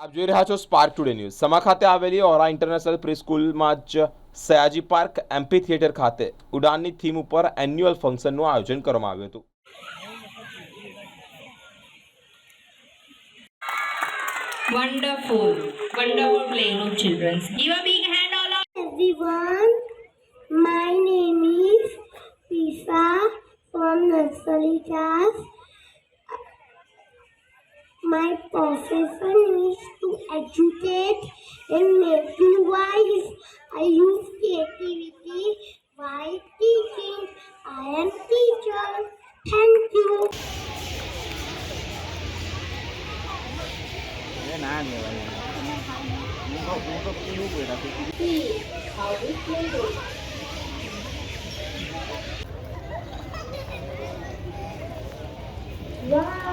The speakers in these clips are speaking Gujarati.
આપ જોઈ રહ્યા છો સ્પાર્ક ટુડે ન્યૂઝ સમા ખાતે આવેલી ઓરા ઇન્ટરનેશનલ પ્રી સ્કૂલમાં જ સયાજી પાર્ક એમપી થિયેટર ખાતે ઉડાનની થીમ ઉપર એન્યુઅલ ફંક્શનનું આયોજન કરવામાં આવ્યું હતું Wonderful, wonderful playing of children. Give a big hand all of everyone. My name is Lisa from nursery class. My profession is to educate and make you wise. I use creativity while teaching. I am teacher. Thank you. Wow,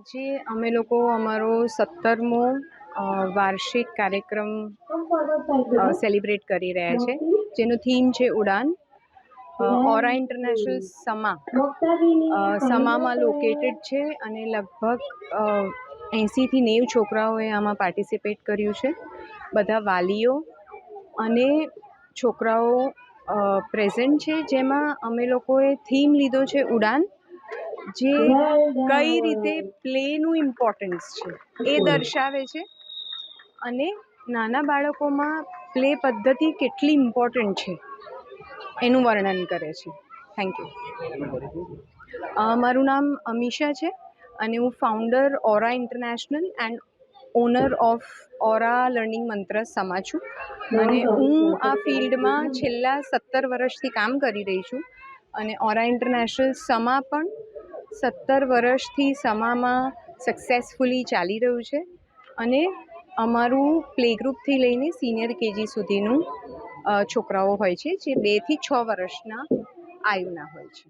આજે અમે લોકો અમારો સત્તરમો વાર્ષિક કાર્યક્રમ સેલિબ્રેટ કરી રહ્યા છે. જેનું થીમ છે ઉડાન. ઓરા ઇન્ટરનેશનલ સમા સમામાં લોકેટેડ છે અને લગભગ એંસીથી નેવ છોકરાઓએ આમાં પાર્ટિસિપેટ કર્યું છે. બધા વાલીઓ અને છોકરાઓ પ્રેઝન્ટ છે. જેમાં અમે લોકોએ થીમ લીધો છે ઉડાન. જે કઈ રીતે પ્લેનું ઇમ્પોર્ટન્સ છે એ દર્શાવે છે. અને નાના બાળકોમાં પ્લે પદ્ધતિ કેટલી ઇમ્પોર્ટન્ટ છે એનું વર્ણન કરે છે. થેન્ક યુ મારું નામ અમીશા છે અને હું founder Aura international and owner of Aura learning Mantra Sama છું. અને હું આ ફિલ્ડમાં છેલ્લા સત્તર વર્ષથી કામ કરી રહી છું અને ઓરા ઇન્ટરનેશનલ સમા પણ સત્તર વર્ષથી સમામાં સક્સેસફુલી ચાલી રહ્યું છે અને અમારું પ્લે ગ્રુપથી લઈને સિનિયર કેજી સુધીનું છોકરાઓ હોય છે જે બેથી છ વર્ષના આયુના હોય છે.